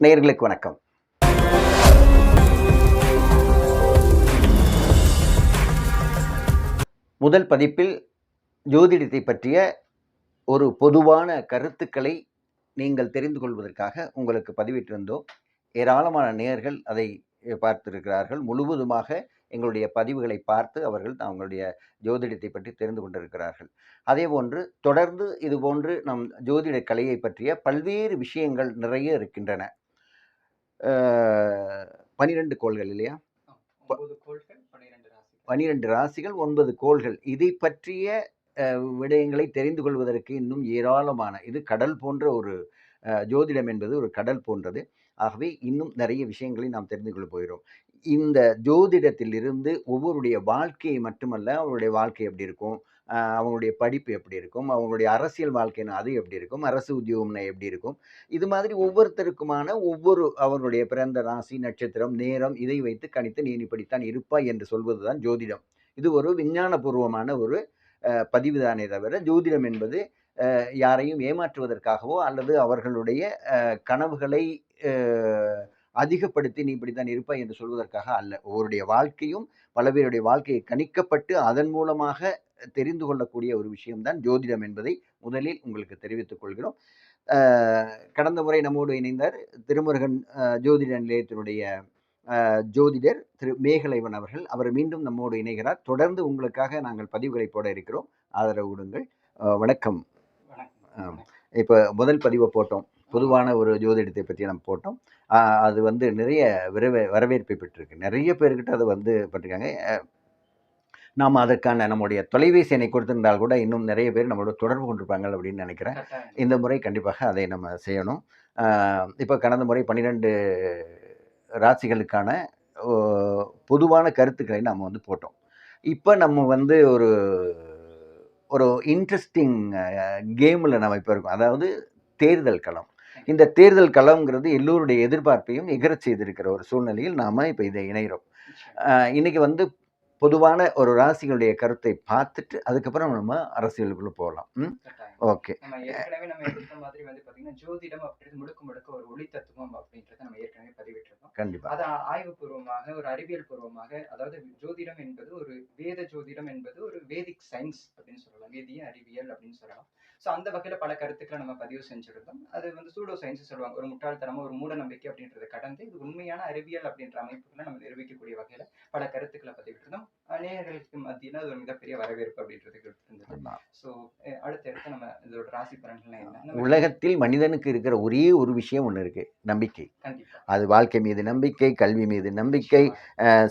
நேர்களுக்கு வணக்கம். முதல் பதிப்பில் ஜோதிடத்தை பற்றிய ஒரு பொதுவான கருத்துக்களை நீங்கள் தெரிந்து கொள்வதற்காக உங்களுக்கு பதிவிட்டிருந்தோம். ஏராளமான நேயர்கள் அதை பார்த்திருக்கிறார்கள். முழுவதுமாக எங்களுடைய பதிவுகளை பார்த்து அவர்கள் அவங்களுடைய ஜோதிடத்தை பற்றி தெரிந்து கொண்டிருக்கிறார்கள். அதே போன்று தொடர்ந்து இது போன்று நம் ஜோதிட கலையை பற்றிய பல்வேறு விஷயங்கள் நிறைய இருக்கின்றன. பனிரெண்டு கோள்கள் இல்லையா? பனிரெண்டு ராசிகள். ஒன்பது கோள்கள். இதை பற்றிய விடயங்களை தெரிந்து கொள்வதற்கு இன்னும் ஏராளமான இது கடல் போன்ற ஒரு ஜோதிடம் என்பது ஒரு கடல் போன்றது. ஆகவே இன்னும் நிறைய விஷயங்களை நாம் தெரிந்து கொள்ள போகிறோம். இந்த ஜோதிடத்திலிருந்து ஒவ்வொருடைய வாழ்க்கையை மட்டுமல்ல அவருடைய வாழ்க்கை எப்படி இருக்கும்? அவங்களுடைய படிப்பு எப்படி இருக்கும்? அவங்களுடைய அரசியல் வாழ்க்கைனா அது எப்படி இருக்கும்? அரசு உத்தியோகம்னா எப்படி இருக்கும்? இது மாதிரி ஒவ்வொருத்தருக்குமான ஒவ்வொரு அவர்களுடைய பிறந்த ராசி நட்சத்திரம் நேரம் இதை வைத்து கணித்து நீ இப்படித்தான் இருப்பாய் என்று சொல்வதுதான் ஜோதிடம். இது ஒரு விஞ்ஞானபூர்வமான ஒரு பதிவு பதிவுதானே தவிர ஜோதிடம் என்பது யாரையும் ஏமாற்றுவதற்காகவோ அல்லது அவர்களுடைய கனவுகளை அதிகப்படுத்தி நீ இப்படித்தான் இருப்பாய் என்று சொல்வதற்காக அல்ல. ஒவ்வொருடைய வாழ்க்கையும் பல பேருடைய வாழ்க்கையை கணிக்கப்பட்டு அதன் மூலமாக தெரிந்து கொள்ளக்கூடிய ஒரு விஷயம்தான் ஜோதிடம் என்பதை முதலில் உங்களுக்கு தெரிவித்துக் கொள்கிறோம். கடந்த முறை நம்மோடு இணைந்தார் திருமுருகன் ஜோதிட நிலையத்தினுடைய ஜோதிடர் திரு மேகலைவன் அவர்கள். அவர் மீண்டும் நம்மோடு இணைகிறார். தொடர்ந்து உங்களுக்காக நாங்கள் பதிவுகளை போட இருக்கிறோம். ஆதரவு விடுங்கள் அஹ், வணக்கம். இப்போ முதல் பதிவை போட்டோம். பொதுவான ஒரு ஜோதிடத்தை பற்றி நம்ம போட்டோம். அது வந்து நிறைய விரவே வரவேற்பை பெற்றிருக்கு. நிறைய பேர்கிட்ட அதை வந்து பட்டிருக்காங்க. நாம் அதற்கான நம்முடைய தொலைபேசி எண்ணை கொடுத்திருந்தால் கூட இன்னும் நிறைய பேர் நம்மளோட தொடர்பு கொண்டிருப்பாங்க அப்படின்னு நினைக்கிறேன். இந்த முறை கண்டிப்பாக அதை நம்ம செய்யணும். இப்போ கடந்த முறை பன்னிரெண்டு ராசிகளுக்கான பொதுவான கருத்துக்களை நம்ம வந்து போட்டோம். இப்போ நம்ம வந்து ஒரு ஒரு இன்ட்ரெஸ்டிங் கேமில் நம்ம இப்போ இருக்கோம். அதாவது தேர்தல் களம். இந்த தேர்தல் களம்ங்கிறது எல்லோருடைய எதிர்பார்ப்பையும் எகரச் செய்திருக்கிற ஒரு சூழ்நிலையில் நாம் இப்போ இதை இணைகிறோம் இன்னைக்கு வந்து பொதுவான ஒரு ராசிகளுடைய கருத்தை பார்த்துட்டு அதுக்கப்புறம் நம்ம அரசியலுக்குள்ள போகலாம். ஓகே. நம்ம ஏற்கனவே நம்ம எடுத்த மாதிரி வந்து பாத்தீங்கன்னா ஜோதிடம் அப்படின்றது முழுக்க முழுக்க ஒரு ஒளி தத்துவம் அப்படின்றத நம்ம ஏற்கனவே பதிவிட்டிருக்கோம். கண்டிப்பா. அது ஆய்வுபூர்வமாக ஒரு அறிவியல் பூர்வமாக அதாவது ஜோதிடம் என்பது ஒரு வேத ஜோதிடம் என்பது ஒரு வேதிக் சயின்ஸ் அப்படின்னு சொல்லலாம். வேதிய அறிவியல் அப்படின்னு சொல்லலாம். ஸோ அந்த வகையில பல கருத்துக்களை நம்ம பதிவு செஞ்சிருந்தோம். அது வந்து சூடோ சயின்ஸ் சொல்லுவாங்க. ஒரு முட்டாள்தனமா ஒரு மூட நம்பிக்கை அப்படின்றத கடந்து இது உண்மையான அறிவியல் அப்படின்ற அமைப்புகளை நம்ம நிரூபிக்கக்கூடிய வகையில பல கருத்துக்களை பதிவிட்டிருந்தோம். நேயர்களுக்கு மத்தியில அது ஒரு மிகப்பெரிய வரவேற்பு அப்படின்றது இருந்தது. ஸோ அடுத்தடுத்து நம்ம இதோட ராசி பலன்கள் என்ன? உலகத்தில் மனிதனுக்கு இருக்கிற ஒரே ஒரு விஷயம் ஒன்று இருக்கு நம்பிக்கை. அது வாழ்க்கை மீது நம்பிக்கை கல்வி மீது நம்பிக்கை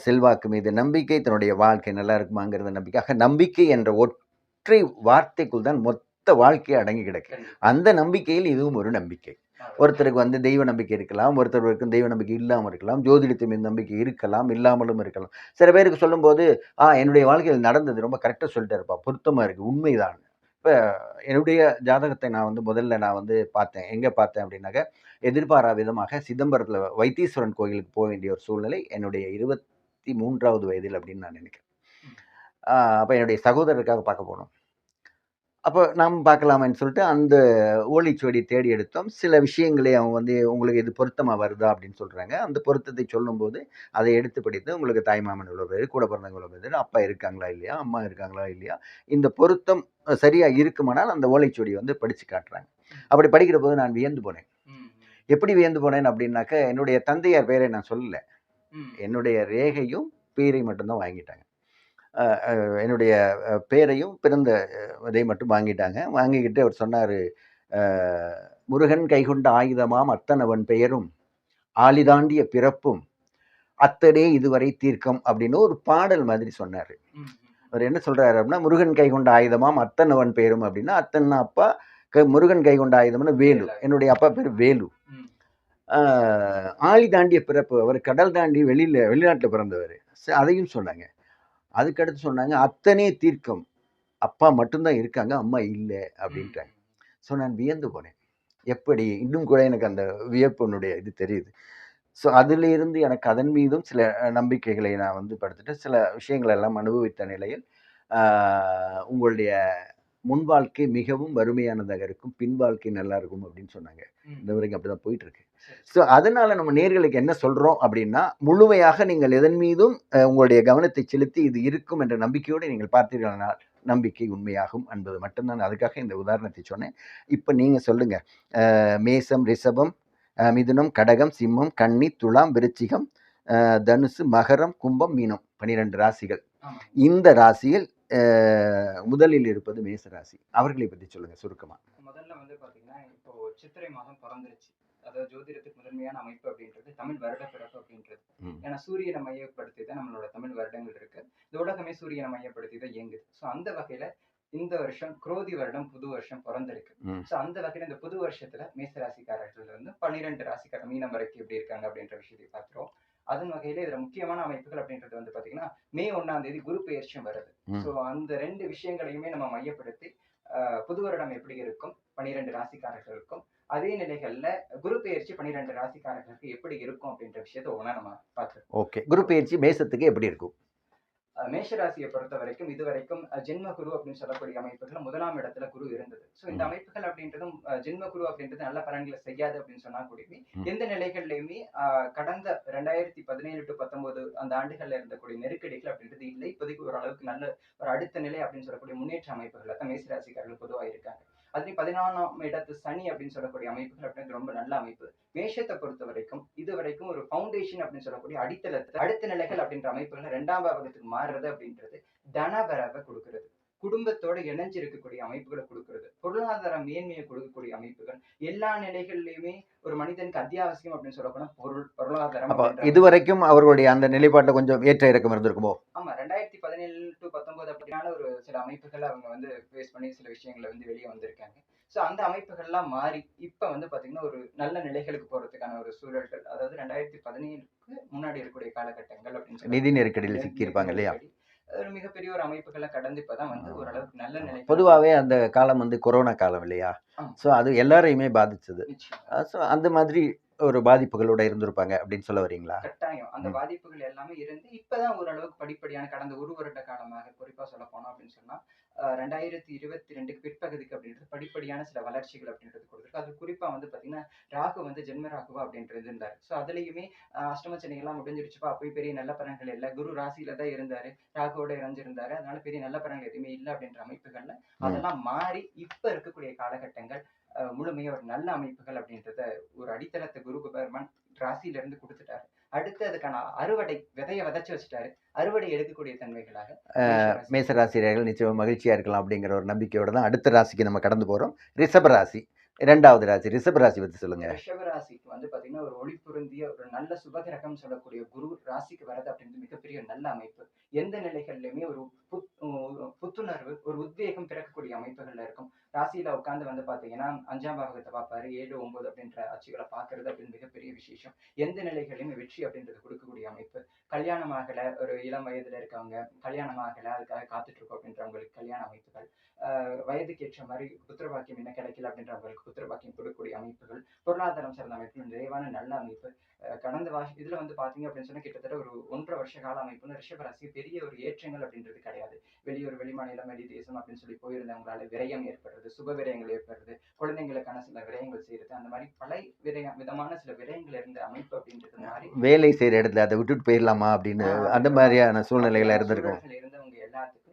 செல்வாக்கு மீது நம்பிக்கை தன்னுடைய வாழ்க்கை நல்லா இருக்குமாங்கிறத நம்பிக்கை ஆக நம்பிக்கை என்ற ஒற்றை வார்த்தைக்குள் தான் மொத்த வாழ்க்கை அடங்கி கிடக்கு. அந்த நம்பிக்கையில் இதுவும் ஒரு நம்பிக்கை. ஒருத்தருக்கு வந்து தெய்வ நம்பிக்கை இருக்கலாம் ஒருத்தருக்கு தெய்வ நம்பிக்கை இல்லாமல் இருக்கலாம் ஜோதிடத்தின் மீது நம்பிக்கை இருக்கலாம் இல்லாமலும் இருக்கலாம். சில பேருக்கு சொல்லும்போது ஆ என்னுடைய வாழ்க்கையில் நடந்தது ரொம்ப கரெக்டாக சொல்லிட்டு இருப்பா பொருத்தமாக இருக்குது உண்மைதான். இப்போ என்னுடைய ஜாதகத்தை நான் வந்து முதல்ல நான் வந்து பார்த்தேன். எங்கே பார்த்தேன் அப்படின்னாக்க எதிர்பாரா விதமாக சிதம்பரத்தில் வைத்தீஸ்வரன் கோயிலுக்கு போக வேண்டிய ஒரு சூழ்நிலை என்னுடைய இருபத்தி மூன்றாவது வயதில் அப்படின்னு நான் நினைக்கிறேன். அப்போ என்னுடைய சகோதரருக்காக பார்க்க போனோம். அப்போ நாம் பார்க்கலாமேன்னு சொல்லிட்டு அந்த ஓலைச்சுவடி தேடி எடுத்தோம். சில விஷயங்களை அவங்க வந்து உங்களுக்கு இது பொருத்தமாக வருதா? அப்படின்னு சொல்கிறாங்க அந்த பொருத்தத்தை சொல்லும்போது அதை எடுத்து படித்து உங்களுக்கு தாய்மாமன் இவ்வளோ பேர் கூட பிறந்தவங்க இவ்வளோ பேர் அப்பா இருக்காங்களா இல்லையா? அம்மா இருக்காங்களா இல்லையா? இந்த பொருத்தம் சரியாக இருக்குமானால் அந்த ஓலைச்சுவடி வந்து படித்து காட்டுறாங்க. அப்படி படிக்கிற போது நான் வியந்து போனேன். எப்படி வியந்து போனேன் அப்படின்னாக்க என்னுடைய தந்தையார் பேரை நான் சொல்லலை. என்னுடைய ரேகையும் பேரை மட்டும்தான் வாங்கிட்டாங்க. என்னுடைய பேரையும் பிறந்த இதை மட்டும் வாங்கிட்டாங்க. வாங்கிக்கிட்டு அவர் சொன்னார் முருகன் கைகொண்ட ஆயுதமாம் அத்தனவன் பெயரும் ஆளிதாண்டிய பிறப்பும் அத்தனே இதுவரை தீர்க்கம் அப்படின்னு ஒரு பாடல் மாதிரி சொன்னார். அவர் என்ன சொல்றாரு அப்படின்னா முருகன் கைகொண்ட ஆயுதமாம் அத்தனவன் பெயரும் அப்படின்னா அத்தன் அப்பா க- முருகன் கைகொண்ட ஆயுதம்னு வேலு. என்னுடைய அப்பா பேர் வேலு. ஆழி தாண்டிய பிறப்பு அவர் கடல் தாண்டி வெளியில் வெளிநாட்டில் பிறந்தவர். அதையும் சொன்னாங்க. அதுக்கடுத்து சொன்னாங்க அத்தனே தீர்க்கம். அப்பா மட்டும்தான் இருக்காங்க அம்மா இல்லை. அப்படின்ட்டாங்க. ஸோ நான் வியந்து போனேன். எப்படி? இன்னும் கூட எனக்கு அந்த வியப்பினுடைய இது தெரியுது. ஸோ அதிலிருந்து எனக்கு அதன் மீதும் சில நம்பிக்கைகளை நான் வந்து படுத்துட்டு சில விஷயங்கள் எல்லாம் அனுபவித்த நிலையில் உங்களுடைய முன் வாழ்க்கை மிகவும் வறுமையானதாக இருக்கும் பின் வாழ்க்கை நல்லா இருக்கும் அப்படின்னு சொன்னாங்க. இந்த வரைக்கும் அப்படிதான் போயிட்டு இருக்கு. சரி. ஸோ அதனால நம்ம நேர்களுக்கு என்ன சொல்றோம் அப்படின்னா முழுமையாக நீங்கள் எதன் மீதும் உங்களுடைய கவனத்தை செலுத்தி இது இருக்கும் என்ற நம்பிக்கையோடு நீங்கள் பார்த்தீர்களானால் நம்பிக்கை உண்மையாகும் என்பது மட்டும்தான். அதுக்காக இந்த உதாரணத்தை சொன்னேன். இப்போ நீங்க சொல்லுங்க. அஹ், மேசம் ரிஷபம் மிதுனம் கடகம் சிம்மம் கன்னி துலாம் விருச்சிகம் தனுசு மகரம் கும்பம் மீனம். பனிரெண்டு ராசிகள். இந்த ராசியில் முதலில் இருப்பது மேச ராசி அவர்களை பற்றி சொல்லுங்க சுருக்கமா. முதல்ல வந்து பாத்தீங்கன்னா இப்போ சித்திரை மாதம் பிறந்துருச்சு. அதாவது ஜோதிடத்துக்கு முதன்மையான அமைப்பு அப்படின்றது தமிழ் வருட பிறப்பு அப்படின்றது. ஏன்னா சூரியனை மையப்படுத்தி தான் நம்மளோட தமிழ் வருடங்கள் இருக்கு. இந்த உலகமே சூரியனை மையப்படுத்தி தான் இயங்குது. ஸோ அந்த வகையில இந்த வருஷம் குரோதி வருடம் புது வருஷம் பிறந்திருக்கு. ஸோ அந்த வகையில இந்த புது வருஷத்துல மேச ராசிக்காரர்கள் வந்து பன்னிரெண்டு ராசிக்கார மீனம் வரைக்கும் எப்படி இருக்காங்க அப்படின்ற விஷயத்தை பார்க்கிறோம் அதன் வகையில இதுல முக்கியமான அமைப்புகள் அப்படின்றது வந்து பாத்தீங்கன்னா மே ஒண்ணாம் தேதி குரு பெயர்ச்சியும் வருது. ஸோ அந்த ரெண்டு விஷயங்களையுமே நம்ம மையப்படுத்தி ஆஹ், புது வருடம் எப்படி இருக்கும்? பன்னிரெண்டு ராசிக்காரர்களுக்கும் அதே நிலைகள்ல குரு பெயர்ச்சி பன்னிரெண்டு ராசிக்காரர்களுக்கு எப்படி இருக்கும் அப்படின்ற விஷயத்த ஒவ்வொன்றா நம்ம பார்க்கலாம் ஓகே. குரு பயிற்சி மேசத்துக்கு எப்படி இருக்கும்? அஹ் மேஷ ராசியை பொறுத்த வரைக்கும் இது வரைக்கும் ஜென்ம குரு அப்படின்னு சொல்லக்கூடிய அமைப்புகள் முதலாம் இடத்துல குரு இருந்தது ஸோ இந்த. அமைப்புகள் அப்படின்றதும் ஜென்ம குரு அப்படின்றது நல்ல பலன்களை செய்யாது அப்படின்னு சொன்னா கூடயுமே. எந்த நிலைகள்லயுமே கடந்த ரெண்டாயிரத்தி பதினேழு டு பத்தொன்பது அந்த ஆண்டுகள்ல இருந்தக்கூடிய நெருக்கடிகள் அப்படின்றது இல்லை இப்போதைக்கு ஓரளவுக்கு நல்ல ஒரு அடுத்த நிலை அப்படின்னு சொல்லக்கூடிய முன்னேற்ற அமைப்புகள் தான் மேச ராசிக்காரர்கள் பொதுவாக இருக்காங்க அதுலேயும் பதினாலாம் இடத்து சனி அப்படின்னு சொல்லக்கூடிய அமைப்புகள் அப்படின்றது ரொம்ப நல்ல அமைப்பு. மேஷத்தை பொறுத்த வரைக்கும் இது வரைக்கும் ஒரு ஃபவுண்டேஷன் அப்படின்னு சொல்லக்கூடிய அடித்தளத்தை அடுத்த நிலைகள் அப்படின்ற அமைப்புகள் ரெண்டாம் பாவகத்துக்கு மாறுறது அப்படின்றது தனவரவை கொடுக்கிறது. குடும்பத்தோட இணைஞ்சு இருக்கக்கூடிய அமைப்புகளை கொடுக்கிறது. பொருளாதார மேன்மையை கொடுக்கக்கூடிய அமைப்புகள். எல்லா நிலைகள்லயுமே ஒரு மனிதனுக்கு அத்தியாவசியம் அப்படின்னு சொல்லப்போனா பொருள் பொருளாதாரம் இதுவரைக்கும் அவர்களுடைய அந்த நிலைப்பாட்டில் கொஞ்சம் ஏற்ற இறக்கம் இருந்திருக்குமோ? ஆமா ரெண்டாயிரத்தி பதினேழு டு பத்தொன்பது அப்படியான ஒரு சில அமைப்புகள் அவங்க வந்து ஃபேஸ் பண்ணி சில விஷயங்களை வந்து வெளியே வந்திருக்காங்க. ஸோ அந்த அமைப்புகள்லாம் மாறி இப்போ வந்து பாத்தீங்கன்னா ஒரு நல்ல நிலைகளுக்கு போறதுக்கான ஒரு சூழல்கள். அதாவது ரெண்டாயிரத்தி பதினேழுக்கு முன்னாடி இருக்கக்கூடிய காலகட்டங்கள் அப்படின்னு சொல்லி நிதி நெருக்கடியில் சிக்கியிருப்பாங்க இல்லையா? ஒரு மிகப்பெரிய ஒரு அமைப்புகளை கடந்து இப்பதான் வந்து ஓரளவுக்கு நல்ல நிலை பொதுவாகவே அந்த காலம் வந்து கொரோனா காலம் இல்லையா. ஸோ அது எல்லாரையுமே பாதிச்சது. ஸோ அந்த மாதிரி ஒரு பாதிப்புகளோட இருந்திருப்பாங்க அப்படின்னு சொல்ல வரீங்களா? கட்டாயம். அந்த. பாதிப்புகள் எல்லாமே இருந்து இப்பதான் ஓரளவுக்கு படிப்படியான கடந்த ஒரு வருட காலமாக குறிப்பா சொல்ல போனோம் அப்படின்னு சொன்னா ரெண்டாயிரத்தி இருபத்தி ரெண்டுக்கு பிற்பகுதிக்கு அப்படின்றது படிப்படியான சில வளர்ச்சிகள் அப்படின்றது கொடுத்துருக்கு. அது குறிப்பா வந்து பாத்தீங்கன்னா ராகு வந்து ஜென்ம ராகுவா அப்படின்றது இருந்தார். ஸோ அதுலயுமே அஷ்டம சனி எல்லாம் முடிஞ்சிருச்சுப்பா போய் பெரிய நல்ல பலன்கள் இல்லை. குரு ராசியில தான் இருந்தாரு. ராகுவோட இறஞ்சிருந்தாரு அதனால பெரிய நல்ல பலன்கள் எதுவுமே இல்லை அப்படின்ற அமைப்புகள்ல அதெல்லாம் மாறி இப்ப இருக்கக்கூடிய காலகட்டங்கள் அஹ், முழுமையா ஒரு நல்ல அமைப்புகள் அப்படின்றத ஒரு அடித்தளத்தை குரு பெருமான் ராசியில இருந்து கொடுத்துட்டாரு. அடுத்து அதுக்கான அறுவடை விதைய விதைச்சு வச்சுட்டாரு. அறுவடை எடுக்கக்கூடிய தன்மைகளாக. மேசராசிரியர்கள் நிச்சயம் மகிழ்ச்சியா இருக்கலாம் அப்படிங்கிற ஒரு நம்பிக்கையோட தான் அடுத்த ராசிக்கு நம்ம கடந்து போறோம் ரிஷப ராசி இரண்டாவது ராசி ரிஷப ராசி பத்தி சொல்லுங்க. ரிஷப ராசிக்கு வந்து பாத்தீங்கன்னா ஒரு ஒளி பொருந்திய ஒரு நல்ல சுபகிரகம் சொல்லக்கூடிய குரு ராசிக்கு வரது அப்படின்றது மிகப்பெரிய நல்ல அமைப்பு. எந்த நிலைகள்லயுமே ஒரு புத் புத்துணர்வு ஒரு உத்வேகம் பிறக்கக்கூடிய அமைப்புகள்ல இருக்கும். ராசியில உட்காந்து வந்து பாத்தீங்கன்னா அஞ்சாம் பாகத்தை பார்ப்பாரு ஏழு ஒன்பது அப்படின்ற அச்சுகளை பாக்குறது அப்படின்னு மிகப்பெரிய விசேஷம். எந்த நிலைகளையுமே வெற்றி அப்படின்றது கொடுக்கக்கூடிய அமைப்பு. கல்யாணம் ஆகல ஒரு இளம் வயதுல இருக்கவங்க கல்யாணம் ஆகல அதுக்காக காத்துட்டு இருக்கோம் அப்படின்றவங்களுக்கு கல்யாண அமைப்புகள். வயதுக்கு ஏற்ற மாதிரி புத்திரபாக்கியம் என்ன கிடைக்கல அப்படின்றவங்களுக்கு புத்திரபாக்கியம் கொடுக்கக்கூடிய அமைப்புகள் பொருளாதாரம் சார்ந்த அமைப்புகள் நிறைவான நல்ல அமைப்பு. கடந்த வாஷ இதுல வந்து பாத்தீங்க அப்படின்னு சொன்னா கிட்டத்தட்ட ஒரு ஒன்றரை வருஷ கால அமைப்புன்னு ரிஷபராசி பெரிய ஒரு ஏற்றங்கள் அப்படின்றது கிடையாது. வெளியூர் வெளிமாநிலம் வெளி தேசம் அப்படின்னு சொல்லி போயிருந்தவங்களால விரயம் ஏற்படுறது சுப விரயங்கள் ஏற்படுறது குழந்தைங்களுக்கான சில விரயங்கள் செய்யறது அந்த மாதிரி பல விரய விதமான சில விரயங்கள் இருந்த அமைப்பு அப்படின்றது மாதிரி வேலை செய்யற இடத்துல அதை விட்டுட்டு போயிடலாமா அப்படின்னு அந்த மாதிரியான சூழ்நிலைகள் இருந்திருக்கும். இருந்தவங்க எல்லாத்துக்கும்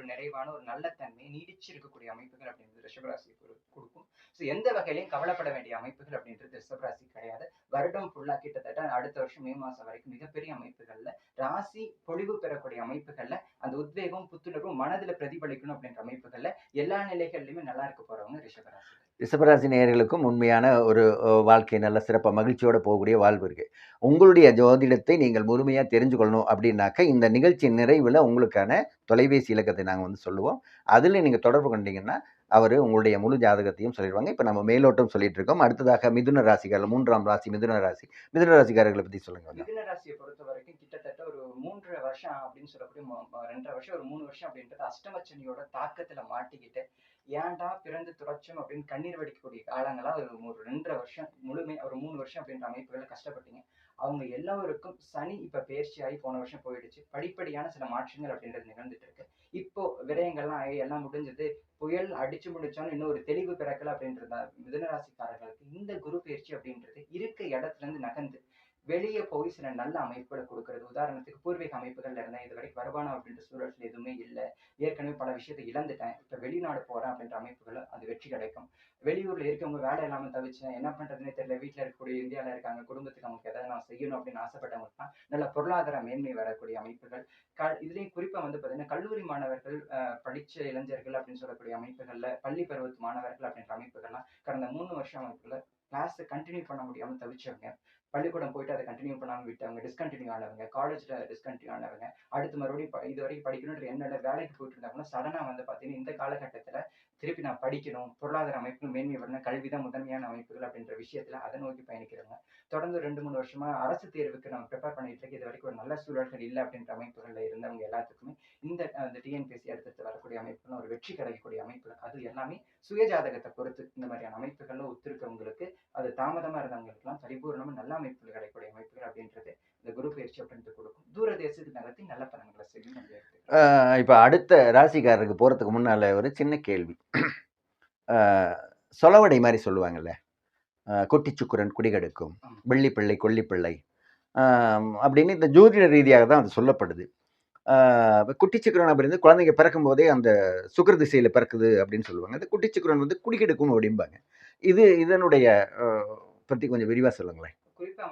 ஒரு நிறைவான ஒரு நல்ல தன்மை நீடிச்சு இருக்கக்கூடிய அமைப்புகள் அப்படின்றது ரிஷபராசி கொடுக்கும். ஸோ எந்த வகையிலையும் கவலைப்பட வேண்டிய அமைப்புகள் அப்படின்றது ரிஷபராசி கிடையாது. வருடம் ஃபுல்லா கிட்டத்தட்ட அடுத்த வருஷம் மே மாசம் வரைக்கும் மிகப்பெரிய அமைப்புகள்ல ராசி பொழிவு பெறக்கூடிய அமைப்புகள்ல அந்த உத்வேகம் புத்துணர்வும் மனதில் பிரதிபலிக்கணும் அப்படின்ற அமைப்புகள்ல எல்லா நிலைகள்லையுமே நல்லா இருக்க போறவங்க ரிஷபராசி. ரிஷபராசி நேயர்களுக்கும் உண்மையான ஒரு வாழ்க்கை நல்ல சிறப்பாக மகிழ்ச்சியோடு போகக்கூடிய வாழ்வு இருக்குது உங்களுடைய ஜோதிடத்தை நீங்கள் முழுமையாக தெரிஞ்சு கொள்ளணும் அப்படின்னாக்க இந்த நிகழ்ச்சி நிறைவில் உங்களுக்கான தொலைபேசி இலக்கத்தை நாங்கள் வந்து சொல்லுவோம். அதில் நீங்கள் தொடர்பு கொண்டீங்கன்னா அவர் உங்களுடைய முழு ஜாதகத்தையும் சொல்லிடுவாங்க. இப்போ நம்ம மேலோட்டம் சொல்லிட்டு இருக்கோம் அடுத்ததாக மிதுன ராசிக்காரர்கள் மூன்றாம் ராசி மிதுன ராசி. மிதுன ராசிக்காரர்களை பற்றி சொல்லுங்க மிதுன ராசியை பொறுத்த வரைக்கும் கிட்டத்தட்ட ஒரு மூன்று வருஷம் அப்படின்னு சொல்லக்கூடிய ரெண்டரை வருஷம் ஒரு மூணு வருஷம் அப்படின்றது அஷ்டமச்சனியோட தாக்கத்துல மாட்டிக்கிட்டு ஏன்டா பிறந்து துறச்சோம் அப்படின்னு கண்ணீர் வடிக்கக்கூடிய காலங்களா ஒரு ஒரு ரெண்டரை வருஷம் முழுமை ஒரு மூணு வருஷம் அப்படின்ற அமைப்புகளை கஷ்டப்பட்டீங்க. அவங்க எல்லோருக்கும் சனி இப்ப பயிற்சியாகி போன வருஷம் போயிடுச்சு. படிப்படியான சில மாற்றங்கள் அப்படின்றது நிகழ்ந்துட்டு இருக்கு இப்போ விரயங்கள்லாம் ஆகி எல்லாம் முடிஞ்சது புயல் அடிச்சு முடிச்சாலும் இன்னும் ஒரு தெளிவு பிறக்கல அப்படின்றத மிதனராசிக்காரர்களுக்கு இந்த குரு பயிற்சி அப்படின்றது இருக்க இடத்துல இருந்து நகர்ந்து வெளியே போய் சில நல்ல அமைப்புகளை கொடுக்கறது. உதாரணத்துக்கு பூர்வீக அமைப்புகள்ல இருந்தேன் இது வரைக்கும் வருமானம் அப்படின்ற சூழல் எதுவுமே இல்லை. ஏற்கனவே பல விஷயத்தை இழந்துட்டேன். இப்போ வெளிநாடு போறேன் அப்படின்ற அமைப்புகள் அது வெற்றி கிடைக்கும் வெளியூர்ல இருக்கவங்க வேலை இல்லாம தவிச்சேன் என்ன பண்றதுன்னே தெரியல. வீட்டுல இருக்கக்கூடிய இந்தியால இருக்காங்க குடும்பத்துக்கு அவங்களுக்கு ஏதாவது நான் செய்யணும் அப்படின்னு ஆசைப்பட்டவங்களுக்கு நல்ல பொருளாதார மேன்மை வரக்கூடிய அமைப்புகள். க இதுலயும் குறிப்பா வந்து பாத்தீங்கன்னா கல்லூரி மாணவர்கள் அஹ், படிச்ச இளைஞர்கள் அப்படின்னு சொல்லக்கூடிய அமைப்புகள்ல பள்ளி பருவத்து மாணவர்கள் அப்படின்ற அமைப்புகள்லாம் கடந்த மூணு வருஷம் அமைப்புல கிளாஸ் கண்டினியூ பண்ண முடியாம தவிச்சவங்க. பள்ளிக்கூடம் போயிட்டு அதை கண்டினியூ பண்ணாம விட்டவங்க டிஸ்கண்டினியூ ஆனவங்க காலேஜ்ல டிஸ்கண்டினியூ ஆனவங்க அடுத்து மறுபடியும் இது வரைக்கும் படிக்கணுன்ற எண்ணோட வேலைக்கு போயிட்டு இருந்தாங்கன்னா சடனா வந்து பாத்தீங்கன்னா இந்த காலகட்டத்துல திருப்பி நான் படிக்கணும் பொருளாதார அமைப்புகள் மேன்மை வரணும் கல்வி தான் முதன்மையான அமைப்புகள் அப்படின்ற விஷயத்துல அதை நோக்கி பயணிக்கிறாங்க தொடர்ந்து ரெண்டு மூணு வருஷமா அரசு தேர்வுக்கு நம்ம ப்ரிப்பேர் பண்ணிட்டு இருக்கு இது வரைக்கும் ஒரு நல்ல சூழல்கள் இல்லை அப்படின்ற அமைப்புகள்ல இருந்தவங்க எல்லாத்துக்குமே இந்த டிஎன்பிஎஸ்சி அடுத்தடுத்து வரக்கூடிய அமைப்புகள் ஒரு வெற்றி கிடைக்கக்கூடிய அமைப்புகள். அது எல்லாமே சுயஜாதகத்தை பொறுத்து இந்த மாதிரியான அமைப்புகள்ல ஒத்திருக்கவங்களுக்கு அது தாமதமா இருந்தவங்களுக்குலாம் பரிபூர்ணமா நல்ல அமைப்புகள் கிடைக்கக்கூடிய அமைப்புகள் அப்படின்றது இந்த குரு பயிற்சி அப்படின்றது கொடுக்கும். தூர தேசத்துக்கு நகர்த்தி நல்ல பலன்களை செய்யும் நம்ம எடுத்துக்கலாம். ஆஹ் இப்ப அடுத்த ராசிக்காரருக்கு போறதுக்கு முன்னால ஒரு சின்ன கேள்வி. சொலவடை மாதிரி சொல்லுவாங்கல்ல. ஆஹ் கொட்டி சுக்குரன் குடிகெடுக்கும். வெள்ளிப்பிள்ளை கொல்லிப்பிள்ளை அப்படின்னு இந்த ஜோதிட ரீதியாக தான் அது சொல்லப்படுது. குட்டி சுக்கிரன் அப்படின்றது குழந்தைங்க பிறக்கும் போதே அந்த சுக்கிர திசையில பிறக்குது அப்படின்னு சொல்லுவாங்க. அந்த குட்டி சுக்கிரன் வந்து குடிகெடுக்கும் அப்படிம்பாங்க. இது இதனுடைய பத்தி கொஞ்சம் விரிவா சொல்லுங்களேன்.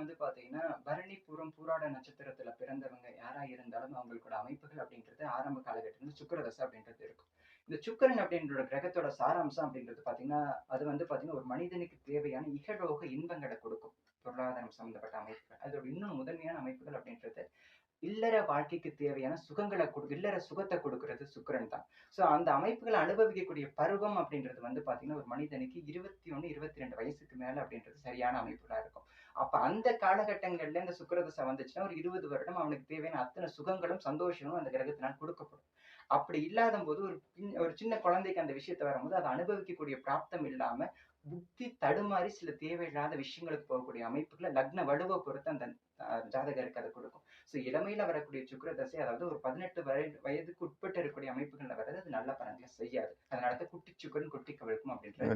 வந்து பாத்தீங்கன்னா பரணிபுரம் பூராட நட்சத்திரத்துல பிறந்தவங்க யாரா இருந்தாலும் அவங்களோட அமைப்புகள் அப்படின்றது ஆரம்ப காலகட்டத்தில் சுக்கரதசை அப்படின்றது இருக்கும். இந்த சுக்கிரன் அப்படின்ற கிரகத்தோட சாராம்சம் அப்படின்றது பாத்தீங்கன்னா அது வந்து பாத்தீங்கன்னா ஒரு மனிதனுக்கு தேவையான இகழோக இன்பங்களை கொடுக்கும். பொருளாதாரம் சம்பந்தப்பட்ட அமைப்புகள். அதோட இன்னும் முதன்மையான அமைப்புகள் அப்படின்றது இல்லற வாழ்க்கைக்கு தேவையான சுகங்களை கொடு இல்லற சுகத்தை கொடுக்கறது சுக்கிரன் தான். ஸோ அந்த அமைப்புகளை அனுபவிக்கக்கூடிய பருவம் அப்படின்றது வந்து பாத்தீங்கன்னா ஒரு மனிதனுக்கு இருபத்தி ஒன்று இருபத்தி ரெண்டு வயசுக்கு மேல அப்படின்றது சரியான அமைப்புகளா இருக்கும். அப்ப அந்த காலகட்டங்கள்ல இந்த சுக்கரதசை வந்துச்சுன்னா ஒரு இருபது வருடம் அவனுக்கு தேவையான அத்தனை சுகங்களும் சந்தோஷமும் அந்த கிரகத்தினால் கொடுக்கப்படும். அப்படி இல்லாத போது ஒரு ஒரு சின்ன குழந்தைக்கு அந்த விஷயத்தை வரும்போது அதை அனுபவிக்கக்கூடிய பிராப்தம் இல்லாம புத்தி தடுமாறி சில தேவையில்லாத விஷயங்களுக்கு போகக்கூடிய அமைப்புகளை லக்ன வலுவை பொறுத்து அந்த ஜாதகருக்கு அதை கொடுக்கும். ஸோ இளமையில வரக்கூடிய சுக்கிர தசை அதாவது ஒரு பதினெட்டு வயது வயதுக்கு உட்பட்டு இருக்கக்கூடிய அமைப்புகள்ல வர்றது அது நல்ல பலன்களை செய்யாது. அதனால தான் குட்டி சுக்கரன் குட்டி கவிழ்க்கும் அப்படின்ற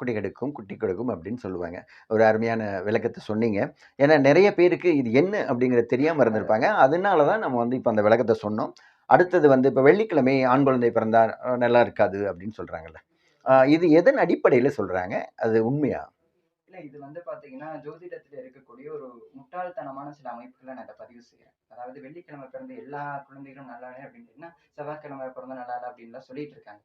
குடி கெடுக்கும் குட்டி கெடுக்கும் அப்படின்னு சொல்லுவாங்க. ஒரு அருமையான விளக்கத்தை சொன்னீங்க. ஏன்னா நிறைய பேருக்கு இது என்ன அப்படிங்கிறது தெரியாம இருந்திருப்பாங்க. அதனால தான் நம்ம வந்து இப்போ அந்த விளக்கத்தை சொன்னோம். அடுத்தது வந்து இப்போ வெள்ளிக்கிழமை ஆண் குழந்தை பிறந்தா நல்லா இருக்காது அப்படின்னு சொல்றாங்கல்ல. அஹ், இது எதன் அடிப்படையில் சொல்கிறாங்க அது உண்மையா? இல்லை இது வந்து பார்த்தீங்கன்னா ஜோதிடத்தில் இருக்கக்கூடிய ஒரு முட்டாள்தனமான சில அமைப்புகளை நான் இதை பதிவு செய்கிறேன் அதாவது வெள்ளிக்கிழமை பிறந்த எல்லா குழந்தைகளும் நல்லா இல்லை அப்படின்னா செவ்வாய்க்கிழமை பிறந்த நல்லா இல்லை அப்படின்லாம் சொல்லிட்டு இருக்காங்க.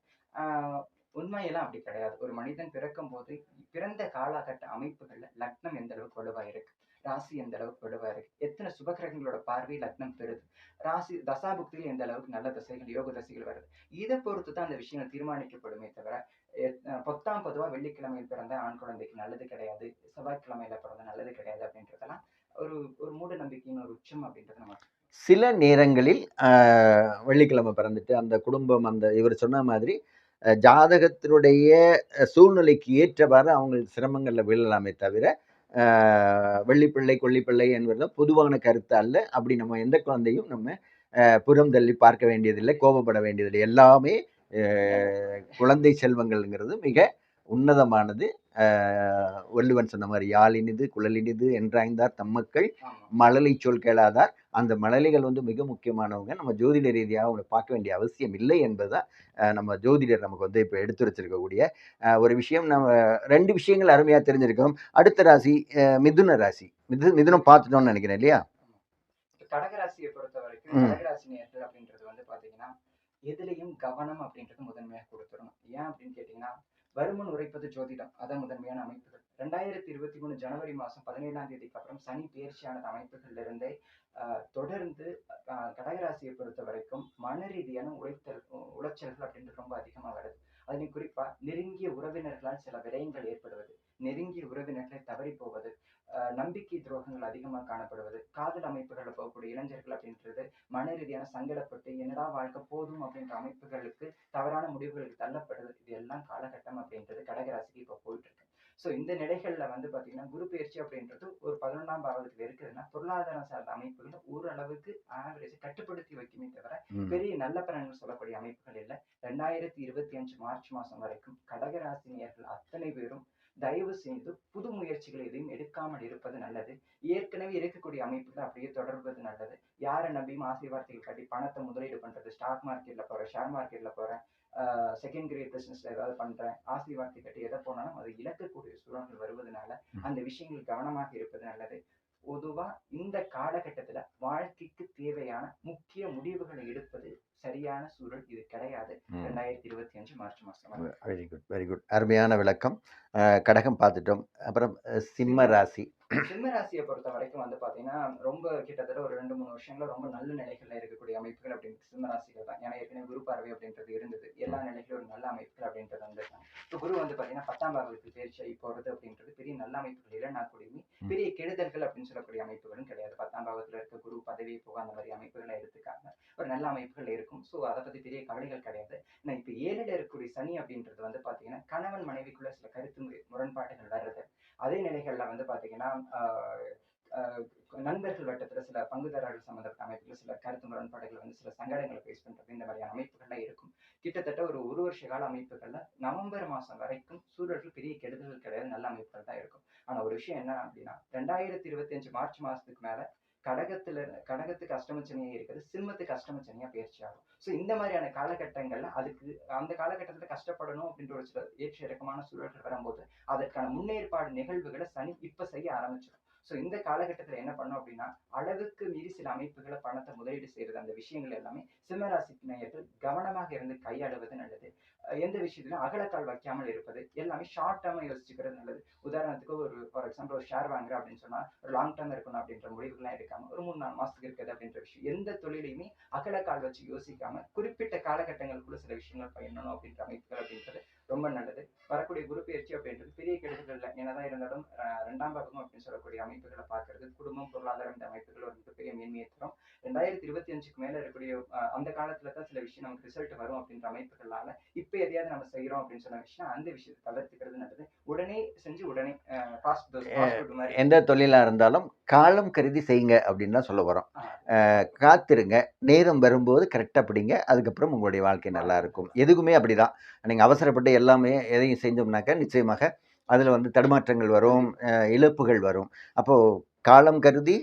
உண்மையெல்லாம் அப்படி கிடையாது. ஒரு மனிதன் பிறக்கும் போது பிறந்த காலகட்ட அமைப்புகள்ல லக்னம் எந்த அளவுக்கு வலுவா இருக்கு? ராசி எந்த அளவுக்கு வலுவா இருக்கு? எத்தனை சுபகிரகங்களோட பார்வை லக்னம் பெறுது? ராசி தசாபுக்தியில் எந்த அளவுக்கு நல்ல தசைகள் யோக தசைகள் வருது? இதை பொறுத்து தான் அந்த விஷயங்கள் தீர்மானிக்கப்படுமே தவிர பொத்தாம் பொதுவாக வெள்ளிக்கிழமையில் பிறந்த ஆண் குழந்தைக்கு நல்லது கிடையாது. செவ்வாய்க்கிழமையில பிறந்த நல்லது கிடையாது அப்படின்றதெல்லாம் ஒரு ஒரு மூட நம்பிக்கையின் ஒரு உச்சம் அப்படின்றது நம்ம சில நேரங்களில் வெள்ளிக்கிழமை பிறந்துட்டு அந்த குடும்பம் அந்த இவர் சொன்ன மாதிரி ஜாதகத்தினுடைய சூழ்நிலைக்கு ஏற்றவாறு அவங்க சிரமங்களில் விழலாமே தவிர வெள்ளிப்பிள்ளை கொள்ளிப்பிள்ளை என்பது பொதுவான கருத்து அல்ல. அப்படி நம்ம எந்த குழந்தையும் நம்ம புறம் தள்ளி பார்க்க வேண்டியதில்லை கோபப்பட வேண்டியதில்லை. எல்லாமே குழந்தை செல்வங்கள்ங்கிறது மிக உன்னதமானது. வள்ளுவன் சொன்ன மாதிரி யாழினிது குழலினிது என்றாய்ந்தார் தம்மக்கள் மழலை சொல் கேளாதார். அந்த மழலைகள் வந்து மிக முக்கியமானவங்க. நம்ம ஜோதிட ரீதியாக அவங்களை பார்க்க வேண்டிய அவசியம் இல்லை என்பதுதான் நம்ம ஜோதிடர் நமக்கு வந்து இப்போ எடுத்துரைச்சிருக்கக்கூடிய அஹ், ஒரு விஷயம். நம்ம ரெண்டு விஷயங்கள் அருமையாக தெரிஞ்சிருக்கிறோம் அடுத்த ராசி மிதுன ராசி. மிது மிதுனம் பார்த்துட்டோம்னு நினைக்கிறேன் இல்லையா? கடகராசியை பொறுத்த வரைக்கும் ம். கடகராசி நேர்கள் அப்படின்றது வந்து பாத்தீங்கன்னா எதுலயும் கவனம் அப்படின்றது முதன்மையாக கொடுத்துடணும். ஏன் அப்படின்னு கேட்டீங்கன்னா வருமன் உரைப்பது ஜோதிடம். அதான் முதன்மையான அமைப்புகள். ரெண்டாயிரத்தி இருபத்தி மூணு ஜனவரி மாதம் பதினேழாம் தேதிக்கு அப்புறம் சனி பயிற்சியானது அமைப்புகளிலிருந்தே தொடர்ந்து கடகராசியை பொறுத்த வரைக்கும் மன ரீதியான உழைத்தல் உளைச்சல்கள் அப்படின்றது ரொம்ப அதிகமாக வருது. அதனை குறிப்பா நெருங்கிய உறவினர்களால் சில விரயங்கள் ஏற்படுவது நெருங்கிய உறவினர்களை தவறி போவது அஹ் நம்பிக்கை துரோகங்கள் அதிகமாக காணப்படுவது காதல் அமைப்புகளில் போகக்கூடிய இளைஞர்கள் அப்படின்றது மன ரீதியான சங்கடப்பட்டு என்னடா வாழ்க்கை போதும் அப்படின்ற அமைப்புகளுக்கு தவறான முடிவுகளுக்கு தள்ளப்படுது இது எல்லாம் காலகட்டம் அப்படின்றது கடகராசிக்கு இப்போ போயிட்டு இருக்கு. ஸோ இந்த நிலைகள்ல வந்து பாத்தீங்கன்னா குரு பயிற்சி அப்படின்றது ஒரு பதினொன்றாம் பாவத்துக்கு இருக்குதுன்னா பொருளாதாரம் சார்ந்த அமைப்புகள் ஓரளவுக்கு ஆவரேஜ் கட்டுப்படுத்தி வைக்குமே தவிர. பெரிய நல்ல பலன்கள் சொல்லக்கூடிய அமைப்புகள் இல்லை ரெண்டாயிரத்தி இருபத்தி அஞ்சு மார்ச் மாசம் வரைக்கும் கடகராசினியர்கள் அத்தனை பேரும் தயவு செய்து புது முயற்சிகள் எதையும் எடுக்காமல் இருப்பது நல்லது. ஏற்கனவே இருக்கக்கூடிய அமைப்புகள் அப்படியே தொடர்வது நல்லது. யாரை நம்பியும் ஆசை வார்த்தைகள் கட்டி பணத்தை முதலீடு பண்றது ஸ்டாக் மார்க்கெட்ல போறேன் ஷேர் மார்க்கெட்ல போறேன் செகண்ட் கிரேட் பிசினஸ்ல ஏதாவது பண்றேன் ஆசை வார்த்தை கட்டி எதை போனாலும் அது இழக்கக்கூடிய சூழல்கள் வருவதனால. அந்த விஷயங்கள் கவனமாக இருப்பது நல்லது. பொதுவா இந்த காலகட்டத்துல வாழ்க்கைக்கு தேவையான முக்கிய முடிவுகளை எடுப்பது சரியான சூழல் இது கிடையாது. ரெண்டாயிரத்தி இருபத்தி அஞ்சு மார்ச் மாசம். வரை. குட் வெரி குட் அருமையான விளக்கம். கடகம் பார்த்துட்டோம். அப்புறம் சிம்ம ராசி. சிம்ம ராசியை பொறுத்த வரைக்கும் வந்து பாத்தீங்கன்னா ரொம்ப கிட்டத்தட்ட ஒரு ரெண்டு மூணு வருஷங்களா ரொம்ப நல்ல நிலைகள்ல இருக்கக்கூடிய அமைப்புகள் அப்படின்றது சிம்ம ராசிகள் தான். ஏன்னா ஏற்கனவே குரு பார்வை அப்படின்றது இருந்தது. எல்லா நிலைகளிலும் ஒரு நல்ல அமைப்புகள் அப்படின்றது வந்திருக்காங்க இப்போ குரு வந்து பாத்தீங்கன்னா பத்தாம் பாகத்துக்கு தேர்ச்சி போறது அப்படின்றது பெரிய நல்ல அமைப்புகள் இல்லைன்னா கூடயுமே. பெரிய கெடுதல்கள் அப்படின்னு சொல்லக்கூடிய அமைப்புகளும் கிடையாது. பத்தாம் பாகத்துல இருக்க குரு பதவி போக அந்த மாதிரி அமைப்புகளை எடுத்துக்காங்க. ஒரு நல்ல அமைப்புகள் இருக்கும். ஸோ அதை பத்தி பெரிய கவலைகள் கிடையாது. ஏன்னா இப்போ ஏழில் இருக்கக்கூடிய சனி அப்படின்றது வந்து பாத்தீங்கன்னா கணவன் மனைவிக்குள்ள சில கருத்து முரண்பாடுகள் வர்றது. அதே நிலைகள்ல வந்து பாத்தீங்கன்னா நண்பர்கள் வட்டத்தில் சில பங்குதாரர்கள் சம்பந்தப்பட்ட அமைப்புகள் சில கருத்து முரண்பாடுகள் வந்து சில சங்கடங்களை ஃபேஸ் பண்றது இந்த மாதிரியான அமைப்புகள்லாம் இருக்கும். கிட்டத்தட்ட ஒரு ஒரு வருஷ கால அமைப்புகள்ல நவம்பர் மாதம் வரைக்கும் சூழல்கள் பெரிய கெடுதல்கள் கிடையாது. நல்ல அமைப்புகள் தான் இருக்கும். ஆனா ஒரு விஷயம் என்ன அப்படின்னா ரெண்டாயிரத்தி இருபத்தி அஞ்சு மார்ச் மாதத்துக்கு மேலே கடகத்துல கடகத்துக்கு அஷ்டமச்சனியா இருக்கிறது சிம்மத்துக்கு கஷ்டமச்சனையா பயிற்சி ஆகும். ஸோ இந்த மாதிரியான காலகட்டங்கள்ல அதுக்கு அந்த காலகட்டத்துல கஷ்டப்படணும் அப்படின்ற ஒரு சில ஏற்ற இறக்கமான சூழல்கள் வரும்போது அதற்கான முன்னேற்பாடு நிகழ்வுகளை சனி இப்ப செய்ய ஆரம்பிச்சிடும். ஸோ இந்த காலகட்டத்தில் என்ன பண்ணோம் அப்படின்னா அளவுக்கு மீறி சில அமைப்புகளை பணத்தை முதலீடு செய்யறது அந்த விஷயங்கள் எல்லாமே சிம்மராசி நேயர்கள் கவனமாக இருந்து கையாளுவது நல்லது. எந்த விஷயத்திலும் அகலக்கால் வைக்காமல் இருப்பது எல்லாமே ஷார்ட் டேர்மாக யோசிச்சுக்கிறது நல்லது. உதாரணத்துக்கு ஒரு ஃபார் எக்ஸாம்பிள் ஒரு ஷேர் வாங்குறேன் அப்படின்னு சொன்னால் ஒரு லாங் டேர்ம் இருக்கணும் அப்படின்ற முடிவுகள்லாம் எடுக்காம ஒரு மூணு நாலு மாதத்துக்கு இருக்குது அப்படின்ற விஷயம். எந்த தொழிலையுமே அகலக்கால் வச்சு யோசிக்காம குறிப்பிட்ட காலகட்டங்களுக்குள்ள சில விஷயங்கள் பயணணும் அப்படின்ற அமைப்புகள் அப்படின்றது ரொம்ப நல்லது. வரக்கூடிய குரு பயிற்சி அப்படின்றது பெரிய கெடுதல் இல்லை என்னதான் இருந்தாலும் ரெண்டாம் பாகம் அப்படின்னு சொல்லக்கூடிய அமைப்புகளை பார்க்கறது குடும்பம் பொருளாதாரம் இந்த அமைப்புகள் ஒரு மிகப்பெரிய மேன்மையை தரும். ரெண்டாயிரத்தி இருபத்தி அஞ்சுக்கு மேல இருக்கக்கூடிய அந்த காலத்துல தான் சில விஷயம் நமக்கு ரிசல்ட் வரும் அப்படின்ற அமைப்புகளால இப்ப எதையாவது நம்ம செய்யறோம் அப்படின்னு சொன்ன விஷயம் அந்த விஷயத்தை தவிர்த்துக்கிறது நல்லது. உடனே செஞ்சு உடனே எந்த தொழிலாக இருந்தாலும் காலம் கருதி செய்யுங்க அப்படின்னு தான் சொல்ல வரோம். காத்திருங்க. நேரம் வரும்போது கரெக்டாக பிடிங்க. அதுக்கப்புறம் உங்களுடைய வாழ்க்கை நல்லா இருக்கும். எதுக்குமே அப்படிதான். நீங்கள் அவசரப்பட்டு எல்லாமே எதையும் செஞ்சோம்னாக்க நிச்சயமாக அதில் வந்து தடுமாற்றங்கள் வரும் இழப்புகள் வரும். அப்போது காலம் கருதி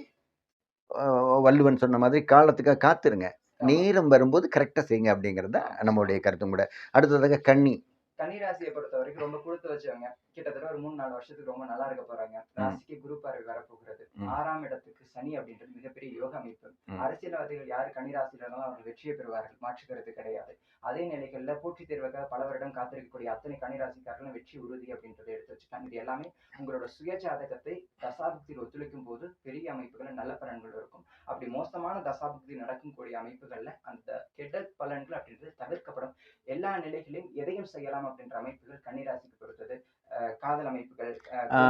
வள்ளுவன் சொன்ன மாதிரி காலத்துக்காக காத்திருங்க. நேரம் வரும்போது கரெக்டாக செய்யுங்க அப்படிங்கிறது தான் நம்மளுடைய கருத்தும் கூட. அடுத்ததாக கன்னி. கன்னிராசியை பொறுத்த வரைக்கும் ரொம்ப கொடுத்து வச்சவங்க. கிட்டத்தட்ட ஒரு மூணு நாலு வருஷத்துக்கு ரொம்ப நல்லா இருக்க போறாங்க. ராசிக்கு குரு பார்வை வரப்போகிறது. ஆறாம் இடத்துக்கு சனி அப்படின்றது மிகப்பெரிய யோக அமைப்பு. அரசியல்வாதிகள் யாரு இருந்தாலும் அவர்கள் வெற்றியை பெறுவார்கள். மாற்று கருத்து கிடையாது. அதே நிலைகள்ல போட்டித் தேர்வுக்காக பல வருடம் காத்திருக்கக்கூடிய அத்தனை கன்னிராசிக்காரர்களும் வெற்றி உறுதி அப்படின்றத எடுத்து வச்சுக்காங்க இது எல்லாமே உங்களோட சுய ஜாதகத்தை தசாபுக்தியில் ஒத்துழைக்கும் போது பெரிய அமைப்புகள் நல்ல பலன்கள் இருக்கும். அப்படி மோசமான தசாபுக்தி நடக்கக்கூடிய அமைப்புகள்ல அந்த கெட்ட பலன்கள் அப்படின்றது தவிர்க்கப்படும். எல்லா நிலைகளிலும் எதையும் செய்யலாம் அப்படின்ற அமைப்புகள் கன்னிராசிக்கு பொறுத்தது அஹ் காதல் அமைப்புகள்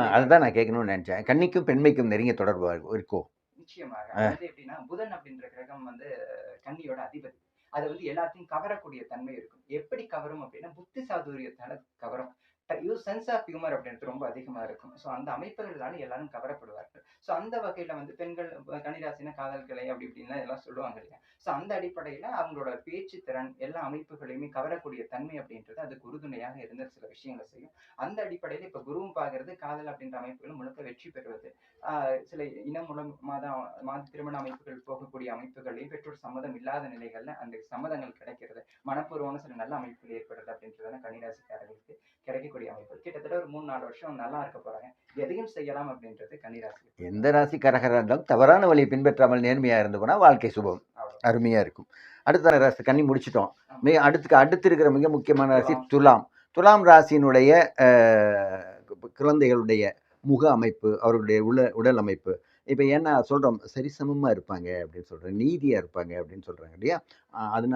அதுதான் நான் கேட்கணும்னு நினச்சேன். கன்னிக்கும் பெண்மைக்கும் நெருங்கிய தொடர்பு இருக்கோ? நிச்சயமாக. அது எப்படின்னா புதன் அப்படின்ற கிரகம் வந்து கன்னியோட அதிபதி. அது வந்து எல்லாத்தையும் கவரக்கூடிய தன்மை இருக்கும். எப்படி கவரும் அப்படின்னா புத்தி சாதுரியத்தால கவரும். யூஸ் சென்ஸ் ஆஃப் ஹியூமர் அப்படின்றது ரொம்ப அதிகமாக இருக்கும். ஸோ அந்த அமைப்புகளால எல்லாரும் கவரப்படுவார்கள். ஸோ அந்த வகையில் வந்து பெண்கள் அஹ் காதல் கிளை அப்படி இப்படின்லாம் எல்லாம் சொல்லுவாங்க இல்லையா? ஸோ அந்த அடிப்படையில் அவங்களோட பேச்சு திறன் எல்லா அமைப்புகளையுமே கவரக்கூடிய தன்மை அப்படின்றது அதுக்கு உறுதுணையாக இருந்த சில விஷயங்களை செய்யும். அந்த அடிப்படையில் இப்போ குருவும் பார்க்கறது காதல் அப்படின்ற அமைப்புகள் முழுக்க வெற்றி பெறுவது. சில இனம் மூலம் மாத மாத திருமண அமைப்புகள் போகக்கூடிய அமைப்புகளையும் பெற்றோர் சம்மதம் இல்லாத நிலைகளில் அந்த சம்மதங்கள் கிடைக்கிறது. மனப்பூர்வமான சில நல்ல அமைப்புகள் ஏற்படுறது அப்படின்றதான கன்னிராசிக்காரர்களுக்கு கிடைக்கக்கூடிய அமைப்புகள் கிட்டத்தட்ட ஒரு மூணு நாலு வருஷம் நல்லா இருக்க போறாங்க. எதையும் செய்யலாம் அப்படின்றது கன்னிராசி எந்த ராசிக்காரகராக இருந்தாலும் தவறான வழியை பின்பற்றாமல் நேர்மையாக இருந்து போனால் வாழ்க்கை சுபம். அருமையாக இருக்கும். அடுத்த ராசி கன்னி முடிச்சிட்டோம். மிக அடுத்து அடுத்து இருக்கிற மிக முக்கியமான ராசி துலாம். துலாம் ராசியினுடைய குழந்தைகளுடைய முக அமைப்பு அவர்களுடைய உள்ள உடல் அமைப்பு. இப்போ ஏன்னா சொல்கிறோம் சரிசமமாக இருப்பாங்க அப்படின்னு சொல்கிறேன் நீதியாக இருப்பாங்க அப்படின்னு சொல்கிறாங்க இல்லையா? அதனால